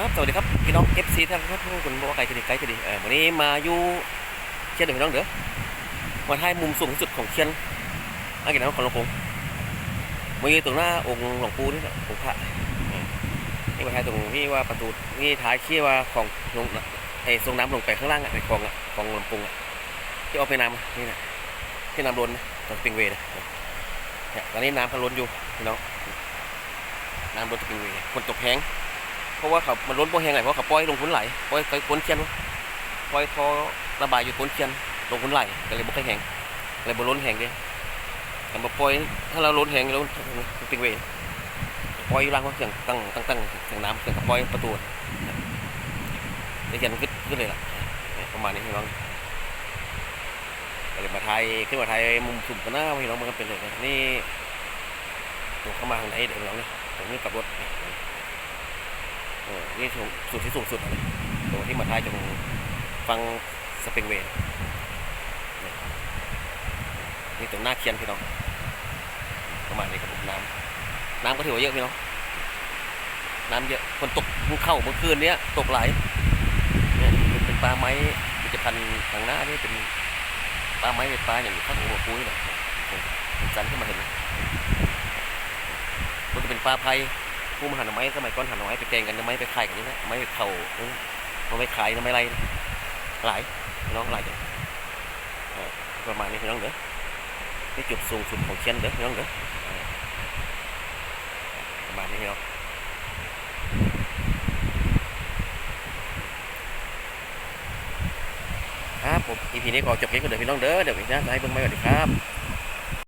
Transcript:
ครับสวัสดีครับพี่น้อง FC ท่านผู้ชมบอกว่าไกลกันดีไกลกันดีเออวันนี้มาอยู่เชียนเดี๋ยวพี่น้องเด้อมาถ่ายมุมสูงสุดของเชียนอากินน้ำของหลวงปู่มาอยู่ตรงหน้าองค์หลวงปู่นี่แหละองค์พระนี่มาถ่ายตรงที่ว่าประตูนี่ท้ายที่ว่าของลงไอ้ทรงน้ำลงไปข้างล่างอะในคลองอะคลองลำปุงอะที่เอาไปน้ำนี่นะที่น้ำล้นตอนปิงเวย์นะเนี่ยตอนนี้น้ำก็ล้นอยู่พี่น้องน้ำล้นสปริงเวย์ฝนตกแห้ง เพราะว่าเขามันล้นบ่แห้งไหลเพราะเขาปล่อยลงทุนไหลปล่อยไปก้นเชียนปล่อยคอระบายอยู่ก้นเชียนลงทุนไหลก็เลยบ่ค่อยแห้งเลยบ่ล้นแห้งเด้แต่บ่ปล่อยถ้าเราล้นแห้งแล้วมันเป็นเวรปล่อยอยู่ล่างว่าเครื่องตั้งตั้งตั้งเครื่องน้ำเครื่องกับปล่อยประตูได้เขียนขึ้นขึ้นเลยล่ะประมาณนี้พี่น้องก็เลยมาถ่ายขึ้นมาถ่ายมุมสุ่มกันหน้าพี่น้องมันก็เป็นเลยนะนี่ตัวเข้ามาทางไหนเดี๋ยวพี่น้องนี่ตรงนี้กลับรถ ออนี่สูงสุดที่สูงสุดเลยตรงที่มาท้ายตรงฟังสปริงเวย์นี่นี่ตรงหน้าเคียนพี่น้องประมาณนี้ครับผมน้ำน้ำก็ถือว่าเยอะพี่น้องน้ำเยอะคนตกเพิ่งเข้าเมื่อคืนเนี้ยตกไหลเนี่ยเป็นปลาไม้มันจะพันทางหน้านี่เป็นปลาไม้เป็นปลาอย่างข้างหัวปุ้ยเนี่ยจันขึ้นมาเห็นมันจะเป็นปลาไพ ผู้มาหาหน่อไม้สมัยก่อนหาหน่อไม้ไปแกงกันหน่อไม้ไปขายกันนี่นะหน่อไม้เข่าหน่อไม้ขายหน่อไม้ไรหลายน้องหลายจังประมาณนี้พี่น้องเด้อนี่จุดสูงสุดของเชียนเด้อพี่น้องเด้อประมาณนี้พี่น้องครับผมอีพีนี้ก็จบเพียงเท่าเดิมพี่น้องเด้อเดี๋ยวอีกนะจะให้เบิ่งใหม่สวัสดีครับ